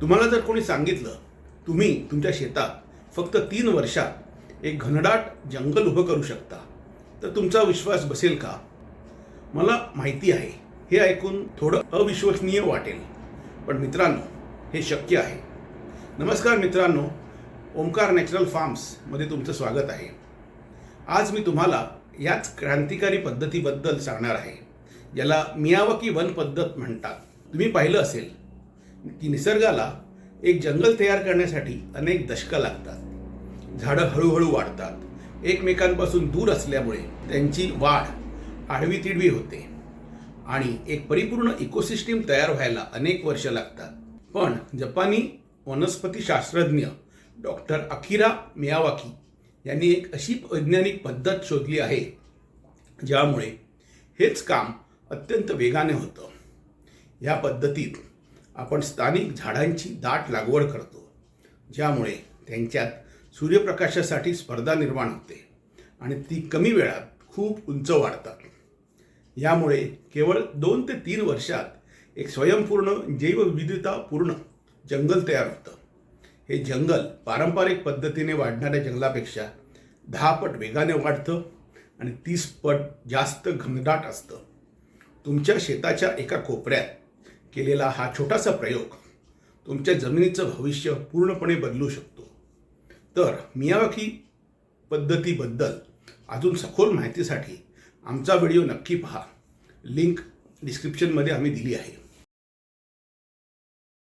तुम्हाला जर कोणी सांगितलं तुम्ही तुमच्या शेतात फक्त तीन वर्षात एक घनडाट जंगल उभं करू शकता तर तुमचा विश्वास बसेल का? मला माहिती आहे हे ऐकून थोडं अविश्वसनीय वाटेल पण मित्रांनो हे शक्य आहे. नमस्कार मित्रांनो ओंकार नॅचरल फार्म्समध्ये तुमचं स्वागत आहे. आज मी तुम्हाला याच क्रांतिकारी पद्धतीबद्दल सांगणार आहे ज्याला मियावकी वन पद्धत म्हणतात. तुम्ही पाहिलं असेल की निसर्गाला एक जंगल तयार करण्यासाठी अनेक दशकं लागतात. झाडं हळूहळू वाढतात. एकमेकांपासून दूर असल्यामुळे त्यांची वाढ आडवी तिडवी होते. आणि एक परिपूर्ण इकोसिस्टीम तयार व्हायला अनेक वर्ष लागतात. पण जपानी वनस्पतीशास्त्रज्ञ डॉक्टर अखिरा मियावाकी यांनी एक अशी वैज्ञानिक पद्धत शोधली आहे ज्यामुळे हेच काम अत्यंत वेगाने होतं. या पद्धतीत आपण स्थानिक झाडांची दाट लागवड करतो ज्यामुळे त्यांच्यात सूर्यप्रकाशासाठी स्पर्धा निर्माण होते आणि ती कमी वेळात खूप उंच वाढतात. यामुळे केवळ दोन ते तीन वर्षात एक स्वयंपूर्ण जैवविविधतापूर्ण जंगल तयार होतं. हे जंगल पारंपरिक पद्धतीने वाढणाऱ्या जंगलापेक्षा दहा पट वेगाने वाढतं आणि तीस पट जास्त घनदाट असतं. तुमच्या शेताच्या एका कोपऱ्यात केलेला हा छोटासा प्रयोग तुमच्या जमिनीचं भविष्य पूर्णपणे बदलू शकतो. तर मियावाकी पद्धतीबद्दल अजून सखोल माहितीसाठी आमचा व्हिडिओ नक्की पहा. लिंक डिस्क्रिप्शनमध्ये आम्ही दिली आहे.